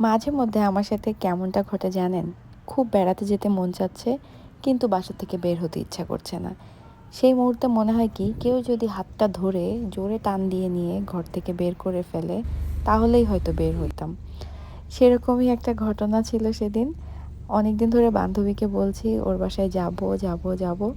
মাঝে মধ্যে আমার সাথে কেমনটা ঘটে জানেন? খুব বেড়াতে যেতে মন চাচ্ছে, কিন্তু বাসা থেকে বের হতে ইচ্ছা করছে না। সেই মুহূর্তে মনে হয় কি, কেউ যদি হাতটা ধরে জোরে টান দিয়ে নিয়ে ঘর থেকে বের করে ফেলে, তাহলেই হয়তো বের হইতাম। সেরকমই একটা ঘটনা ছিল সেদিন। অনেক দিন ধরে বান্ধবীকে বলছি, ওর বাসায় যাব যাব যাব।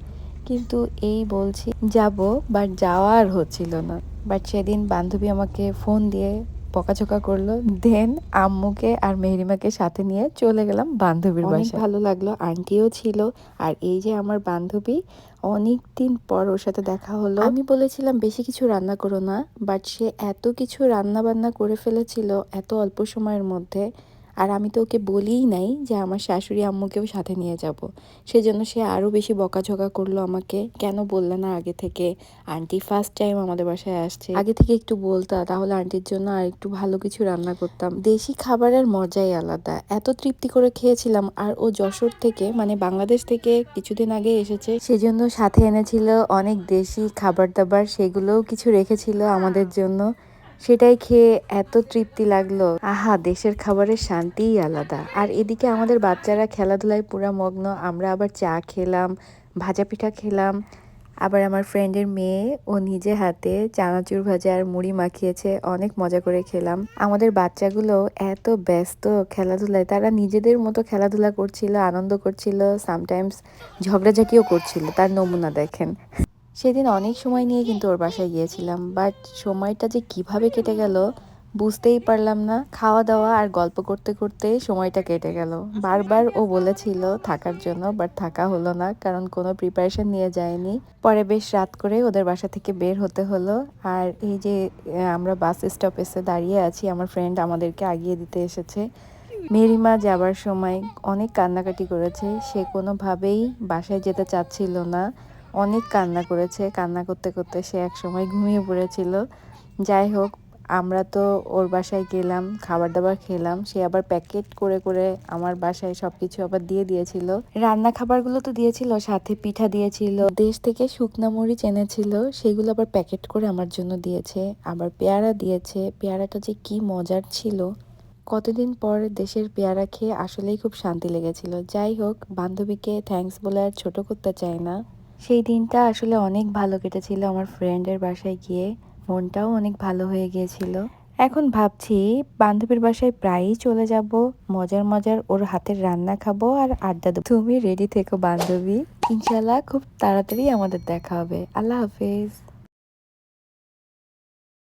কিন্তু এই বলছি, যাব বাট যাওয়া আর হচ্ছিল না। বাট সেদিন বান্ধবী আমাকে ফোন দিয়ে বকাঝকা করল। দেন আম্মুকে আর মেহরিমাকে সাথে নিয়ে চলে গেলাম বান্ধবীর বাসায়। ভালো লাগল আন্টিও ছিল। আর এই যে আমার বান্ধবী অনেক দিন পর ওর সাথে দেখা হলো। আমি বলেছিলাম বেশি কিছু রান্না করো না। বাট সে এত কিছু রান্না বান্না করে ফেলেছিল এত অল্প সময়ের মধ্যে। আর আমি তো ওকে বলিই নাই যে আমার শাশুড়ি আম্মুকেও সাথে নিয়ে যাব। সেজন্য সে আরও বেশি বকাঝকা করল আমাকে, কেন বললে না আগে থেকে? আন্টি ফার্স্ট টাইম আমাদের বাসায় আসছে। আগে থেকে একটু বলতা, তাহলে আন্টির জন্য আর একটু ভালো কিছু রান্না করতাম। দেশি খাবারের মজাই আলাদা। এত তৃপ্তি করে খেয়েছিলাম আর ও যশোর থেকে মানে বাংলাদেশ থেকে কিছুদিন আগে এসেছে। সেজন্য সাথে এনেছিল অনেক দেশি খাবার দাবার, সেগুলোও কিছু রেখেছিল আমাদের জন্য। সেটাই খেয়ে এত তৃপ্তি লাগল। আহা, দেশের খাবারের শান্তিই আলাদা। আর এদিকে আমাদের বাচ্চারা খেলাধুলায় পুরা মগ্ন। আমরা আবার চা খেলাম, ভাজা পিঠা খেলাম। আবার আমার ফ্রেন্ডের মেয়ে, ও নিজে হাতে চানাচুর ভাজা আর মুড়ি মাখিয়েছে। অনেক মজা করে খেলাম। আমাদের বাচ্চাগুলো এত ব্যস্ত খেলাধুলায়। তারা নিজেদের মতো খেলাধুলা করছিল, আনন্দ করছিল সামটাইমস ঝগড়াঝাটিও করছিল। তার নমুনা দেখেন। সেদিন অনেক সময় নিয়ে কিন্তু ওর বাসায় গিয়েছিলাম, বাট সময়টা যে কীভাবে কেটে গেল বুঝতেই পারলাম না। খাওয়া দাওয়া আর গল্প করতে করতে সময়টা কেটে গেল। বারবার ও বলেছিল থাকার জন্য, বাট থাকা হলো না, কারণ কোনো প্রিপারেশন নিয়ে যায়নি। পরে বেশ রাত করে ওদের বাসা থেকে বের হতে হলো। আর এই যে আমরা বাস স্টপেসে দাঁড়িয়ে আছি, আমার ফ্রেন্ড আমাদেরকে আগিয়ে দিতে এসেছে। মেরিমা যাবার সময় অনেক কান্নাকাটি করেছে, সে কোনোভাবেই বাসায় যেতে চাচ্ছিল না। অনেক কান্না করেছে। কান্না করতে করতে সে এক সময় ঘুমিয়ে পড়েছিল। যাই হোক, আমরা তো ওর বাসায় গেলাম খাবার দাবার খেলাম। সে আবার প্যাকেট করে করে আমার বাসায় সবকিছু আবার দিয়ে দিয়েছিল। রান্না খাবারগুলো তো দিয়েছিল, সাথে পিঠা দিয়েছিল। দেশ থেকে শুকনা মরিচ এনেছিল, সেগুলো আবার প্যাকেট করে আমার জন্য দিয়েছে। আবার পেয়ারা দিয়েছে। পেয়ারাটা যে কি মজার ছিল। কতদিন পর দেশের পেয়ারা খেয়ে আসলেই খুব শান্তি লেগেছিল। যাই হোক, বান্ধবীকে থ্যাঙ্কস বলে আর ছোট করতে চাই না। সেই দিনটা আসলে অনেক ভালো কেটেছিল আমার ফ্রেন্ডের বাসায় গিয়ে। মনটাও অনেক ভালো হয়ে গিয়েছিল। এখন ভাবছি বান্ধবীর বাসায় প্রায়ই চলে যাব, মজার মজার ওর হাতের রান্না খাব আর আড্ডা দেবো। তুমি রেডি থেকো বান্ধবী। ইনশাল্লাহ খুব তাড়াতাড়ি আমাদের দেখা হবে। আল্লাহ হাফেজ।